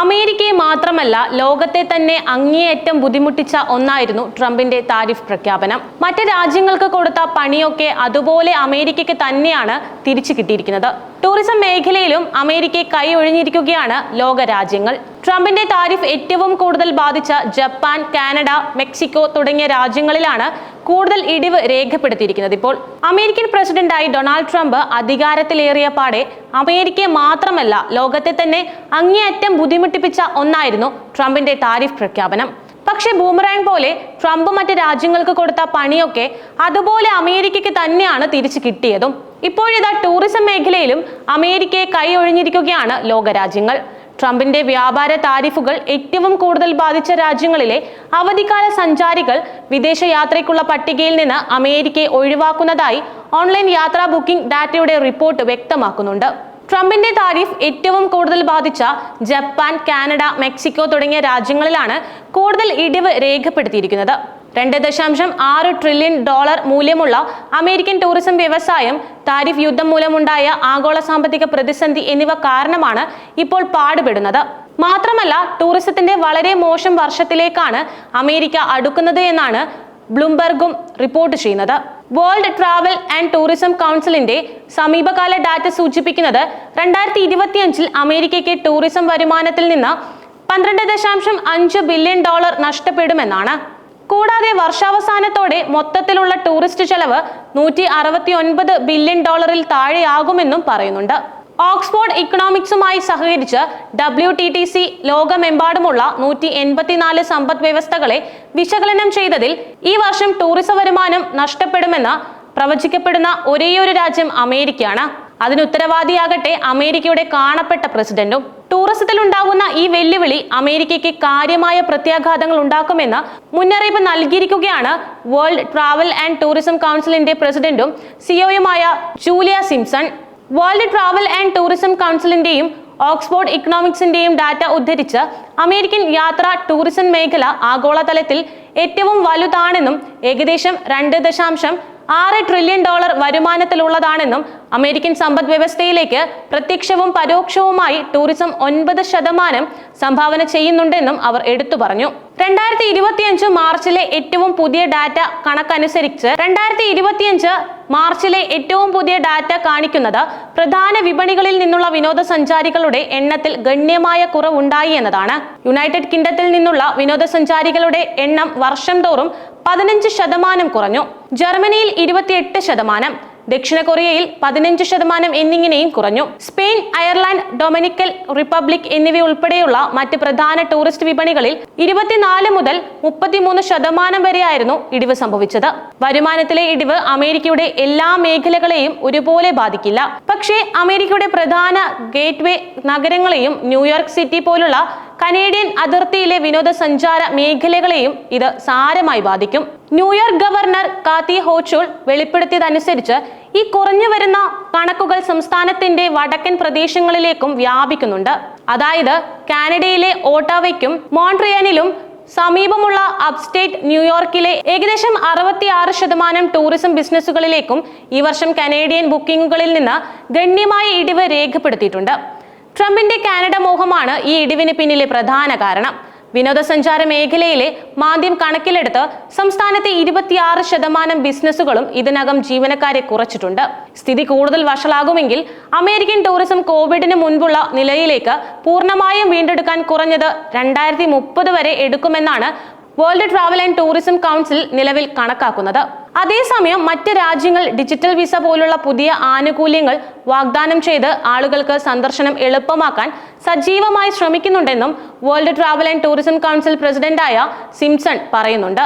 അമേരിക്കയെ മാത്രമല്ല ലോകത്തെ തന്നെ അങ്ങേയറ്റം ബുദ്ധിമുട്ടിച്ച ഒന്നായിരുന്നു ട്രംപിന്റെ താരിഫ് പ്രഖ്യാപനം. മറ്റ് രാജ്യങ്ങൾക്ക് കൊടുത്ത പണിയൊക്കെ അതുപോലെ അമേരിക്കയ്ക്ക് തന്നെയാണ് തിരിച്ചു കിട്ടിയിരിക്കുന്നത്. ടൂറിസം മേഖലയിലും അമേരിക്കയെ കൈ ഒഴിഞ്ഞിരിക്കുകയാണ് ലോക രാജ്യങ്ങൾ ട്രംപിന്റെ താരിഫ് ഏറ്റവും കൂടുതൽ ബാധിച്ച ജപ്പാൻ കാനഡ മെക്സിക്കോ തുടങ്ങിയ രാജ്യങ്ങളിലാണ് കൂടുതൽ ഇടിവ് രേഖപ്പെടുത്തിയിരിക്കുന്നത്. ഇപ്പോൾ അമേരിക്കൻ പ്രസിഡന്റായി ഡൊണാൾഡ് ട്രംപ് അധികാരത്തിലേറിയ പാടെ അമേരിക്കയെ മാത്രമല്ല ലോകത്തെ തന്നെ അങ്ങേയറ്റം ബുദ്ധിമുട്ടിപ്പിച്ച ഒന്നായിരുന്നു ട്രംപിന്റെ താരിഫ് പ്രഖ്യാപനം. പക്ഷേ ബൂമറാങ് പോലെ ട്രംപ് മറ്റ് രാജ്യങ്ങൾക്ക് കൊടുത്ത പണിയൊക്കെ അതുപോലെ അമേരിക്കയ്ക്ക് തന്നെയാണ് തിരിച്ചു കിട്ടിയതും. ഇപ്പോഴിതാ ടൂറിസം മേഖലയിലും അമേരിക്കയെ കൈ ഒഴിഞ്ഞിരിക്കുകയാണ് ലോകരാജ്യങ്ങൾ. ട്രംപിന്റെ വ്യാപാര താരിഫുകൾ ഏറ്റവും കൂടുതൽ ബാധിച്ച രാജ്യങ്ങളിലെ അവധിക്കാല സഞ്ചാരികൾ വിദേശയാത്രയ്ക്കുള്ള പട്ടികയിൽ നിന്ന് അമേരിക്കയെ ഒഴിവാക്കുന്നതായി ഓൺലൈൻ യാത്രാ ബുക്കിംഗ് ഡാറ്റയുടെ റിപ്പോർട്ട് വ്യക്തമാക്കുന്നുണ്ട്. ട്രംപിന്റെ താരിഫ് ഏറ്റവും കൂടുതൽ ബാധിച്ച ജപ്പാൻ കാനഡ മെക്സിക്കോ തുടങ്ങിയ രാജ്യങ്ങളിലാണ് കൂടുതൽ ഇടിവ് രേഖപ്പെടുത്തിയിരിക്കുന്നത്. രണ്ട് ദശാംശം ആറ് ട്രില്യൺ ഡോളർ മൂല്യമുള്ള അമേരിക്കൻ ടൂറിസം വ്യവസായം താരിഫ് യുദ്ധം മൂലമുണ്ടായ ആഗോള സാമ്പത്തിക പ്രതിസന്ധി എന്നിവ കാരണമാണ് ഇപ്പോൾ പാടുപെടുന്നത്. മാത്രമല്ല ടൂറിസത്തിന്റെ വളരെ മോശം വർഷത്തിലേക്കാണ് അമേരിക്ക അടുക്കുന്നത് എന്നാണ് ബ്ലൂംബർഗും റിപ്പോർട്ട് ചെയ്യുന്നത്. വേൾഡ് ട്രാവൽ ആൻഡ് ടൂറിസം കൗൺസിലിന്റെ സമീപകാല ഡാറ്റ സൂചിപ്പിക്കുന്നത് രണ്ടായിരത്തി ഇരുപത്തിയഞ്ചിൽ അമേരിക്കയ്ക്ക് ടൂറിസം വരുമാനത്തിൽ നിന്ന് പന്ത്രണ്ട് ദശാംശം അഞ്ച് ബില്യൺ ഡോളർ നഷ്ടപ്പെടുമെന്നാണ്. കൂടാതെ വർഷാവസാനത്തോടെ മൊത്തത്തിലുള്ള ടൂറിസ്റ്റ് ചെലവ് നൂറ്റി അറുപത്തി ഒൻപത് ബില്യൺ ഡോളറിൽ താഴെയാകുമെന്നും പറയുന്നുണ്ട്. ഓക്സ്ഫോർഡ് ഇക്കണോമിക്സുമായി സഹകരിച്ച് ഡബ്ല്യു ടി ടി സി ലോകമെമ്പാടുമുള്ള നൂറ്റി എൺപത്തിനാല് സമ്പദ് വ്യവസ്ഥകളെ വിശകലനം ചെയ്തതിൽ ഈ വർഷം ടൂറിസം വരുമാനം നഷ്ടപ്പെടുമെന്ന് പ്രവചിക്കപ്പെടുന്ന ഒരേയൊരു രാജ്യം അമേരിക്കയാണ്. അതിന് ഉത്തരവാദിയാകട്ടെ അമേരിക്കയുടെ കാണപ്പെട്ട പ്രസിഡന്റും. ടൂറിസത്തിൽ ഉണ്ടാകുന്ന ഈ വെല്ലുവിളി അമേരിക്കയ്ക്ക് കാര്യമായ പ്രത്യാഘാതങ്ങൾ ഉണ്ടാക്കുമെന്ന് മുന്നറിയിപ്പ് നൽകിയിരിക്കുകയാണ് വേൾഡ് ട്രാവൽ ആൻഡ് ടൂറിസം കൗൺസിലിന്റെ പ്രസിഡന്റും സിഒയുമായ Julia Simpson world travel and tourism കൗൺസിലിന്റെയും Oxford ഇക്കണോമിക്സിന്റെയും ഡാറ്റ ഉദ്ധരിച്ച് അമേരിക്കൻ യാത്ര ടൂറിസം മേഖല ആഗോളതലത്തിൽ ഏറ്റവും വലുതാണെന്നും ഏകദേശം രണ്ട് ദശാംശം ആറ് ട്രില്യൺ ഡോളർ വരുമാനത്തിലുള്ളതാണെന്നും അമേരിക്കൻ സമ്പദ് വ്യവസ്ഥയിലേക്ക് പ്രത്യക്ഷവും പരോക്ഷവുമായി ടൂറിസം ഒൻപത് ശതമാനം സംഭാവന ചെയ്യുന്നുണ്ടെന്നും അവർ എടുത്തു പറഞ്ഞു. രണ്ടായിരത്തി ഇരുപത്തിയഞ്ച് മാർച്ചിലെ ഏറ്റവും പുതിയ ഡാറ്റ കണക്കനുസരിച്ച് രണ്ടായിരത്തി ഇരുപത്തിയഞ്ച് മാർച്ചിലെ ഏറ്റവും പുതിയ ഡാറ്റ കാണിക്കുന്നത് പ്രധാന വിപണികളിൽ നിന്നുള്ള വിനോദസഞ്ചാരികളുടെ എണ്ണത്തിൽ ഗണ്യമായ കുറവുണ്ടായി എന്നതാണ്. യുണൈറ്റഡ് കിങ്ഡത്തിൽ നിന്നുള്ള വിനോദസഞ്ചാരികളുടെ എണ്ണം വർഷം തോറും പതിനഞ്ച് ശതമാനം കുറഞ്ഞു. ജർമ്മനിയിൽ ഇരുപത്തിയെട്ട് ശതമാനം. ദക്ഷിണ കൊറിയയിൽ പതിനഞ്ച് ശതമാനം എന്നിങ്ങനെയും കുറഞ്ഞു. സ്പെയിൻ അയർലാൻഡ് ഡൊമിനിക്കൽ റിപ്പബ്ലിക് എന്നിവയുൾപ്പെടെയുള്ള മറ്റ് പ്രധാന ടൂറിസ്റ്റ് വിപണികളിൽ ഇരുപത്തിനാല് മുതൽ മുപ്പത്തിമൂന്ന് ശതമാനം വരെയായിരുന്നു ഇടിവ് സംഭവിച്ചത്. വരുമാനത്തിലെ ഇടിവ് അമേരിക്കയുടെ എല്ലാ മേഖലകളെയും ഒരുപോലെ ബാധിക്കില്ല. പക്ഷേ അമേരിക്കയുടെ പ്രധാന ഗേറ്റ്വേ നഗരങ്ങളെയും ന്യൂയോർക്ക് സിറ്റി പോലുള്ള കനേഡിയൻ അതിർത്തിയിലെ വിനോദസഞ്ചാര മേഖലകളെയും ഇത് സാരമായി ബാധിക്കും. ന്യൂയോർക്ക് ഗവർണർ കാത്തി ഹോച്ചൂൾ വെളിപ്പെടുത്തിയതനുസരിച്ച് ഈ കുറഞ്ഞു വരുന്ന കണക്കുകൾ സംസ്ഥാനത്തിന്റെ വടക്കൻ പ്രദേശങ്ങളിലേക്കും വ്യാപിക്കുന്നുണ്ട്. അതായത് കാനഡയിലെ ഓട്ടാവയ്ക്കും മോൺട്രിയനിലും സമീപമുള്ള അപ്സ്റ്റേറ്റ് ന്യൂയോർക്കിലെ ഏകദേശം അറുപത്തി ആറ് ശതമാനം ടൂറിസം ബിസിനസ്സുകളിലേക്കും ഈ വർഷം കനേഡിയൻ ബുക്കിംഗുകളിൽ നിന്ന് ഗണ്യമായ ഇടിവ് രേഖപ്പെടുത്തിയിട്ടുണ്ട്. ട്രംപിന്റെ കാനഡ മോഹമാണ് ഈ ഇടിവിന് പിന്നിലെ പ്രധാന കാരണം. വിനോദസഞ്ചാര മേഖലയിലെ മാന്ദ്യം കണക്കിലെടുത്ത് സംസ്ഥാനത്തെ ഇരുപത്തിയാറ് ശതമാനം ബിസിനസ്സുകളും ഇതിനകം ജീവനക്കാരെ കുറച്ചിട്ടുണ്ട്. സ്ഥിതി കൂടുതൽ വഷളാകുമെങ്കിൽ അമേരിക്കൻ ടൂറിസം കോവിഡിന് മുൻപുള്ള നിലയിലേക്ക് പൂർണമായും വീണ്ടെടുക്കാൻ കുറഞ്ഞത് രണ്ടായിരത്തി വരെ എടുക്കുമെന്നാണ് world travel and tourism council നിലവിൽ കണക്കാക്കുന്നത്. അതേസമയം മറ്റ് രാജ്യങ്ങൾ ഡിജിറ്റൽ വിസ പോലുള്ള പുതിയ ആനുകൂല്യങ്ങൾ വാഗ്ദാനം ചെയ്ത് ആളുകൾക്ക് സന്ദർശനം എളുപ്പമാക്കാൻ സജീവമായി ശ്രമിക്കുന്നുണ്ടെന്നും world travel and tourism council പ്രസിഡന്റായ സിംസൺ പറയുന്നുണ്ട്.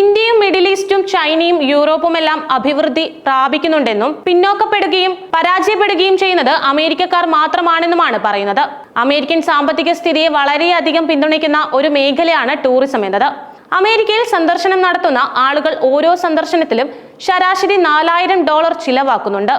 ഇന്ത്യയും മിഡിൽ ഈസ്റ്റും ചൈനയും യൂറോപ്പുമെല്ലാം അഭിവൃദ്ധി പ്രാപിക്കുന്നുണ്ടെന്നും പിന്നോക്കപ്പെടുകയും പരാജയപ്പെടുകയും ചെയ്യുന്നത് അമേരിക്കക്കാർ മാത്രമാണെന്നുമാണ് പറയുന്നത്. അമേരിക്കൻ സാമ്പത്തിക സ്ഥിതിയെ വളരെയധികം പിന്തുണയ്ക്കുന്ന ഒരു മേഖലയാണ് ടൂറിസം എന്നത്. അമേരിക്കയിൽ സന്ദർശനം നടത്തുന്ന ആളുകൾ ഓരോ സന്ദർശനത്തിലും ശരാശരി നാലായിരം ഡോളർ ചിലവാക്കുന്നുണ്ട്.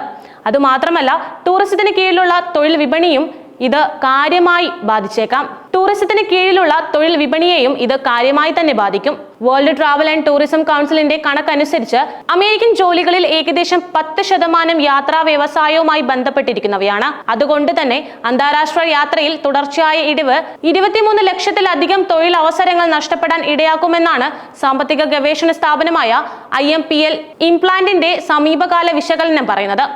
അതുമാത്രമല്ല ടൂറിസത്തിന് കീഴിലുള്ള തൊഴിൽ വിപണിയും ഇത് കാര്യമായി ബാധിച്ചേക്കാം. ടൂറിസത്തിന് കീഴിലുള്ള തൊഴിൽ വിപണിയെയും ഇത് കാര്യമായി തന്നെ ബാധിക്കും. വേൾഡ് ട്രാവൽ ആൻഡ് ടൂറിസം കൗൺസിലിന്റെ കണക്കനുസരിച്ച് അമേരിക്കൻ ജോലികളിൽ ഏകദേശം പത്ത് ശതമാനം യാത്രാ വ്യവസായവുമായി ബന്ധപ്പെട്ടിരിക്കുന്നവയാണ്. അതുകൊണ്ട് തന്നെ അന്താരാഷ്ട്ര യാത്രയിൽ തുടർച്ചയായ ഇടിവ് ഇരുപത്തിമൂന്ന് ലക്ഷത്തിലധികം തൊഴിൽ അവസരങ്ങൾ നഷ്ടപ്പെടാൻ ഇടയാക്കുമെന്നാണ് സാമ്പത്തിക ഗവേഷണ സ്ഥാപനമായ ഐ എം പി എൽ ഇംപ്ലാന്റിന്റെ സമീപകാല വിശകലനം പറയുന്നത്.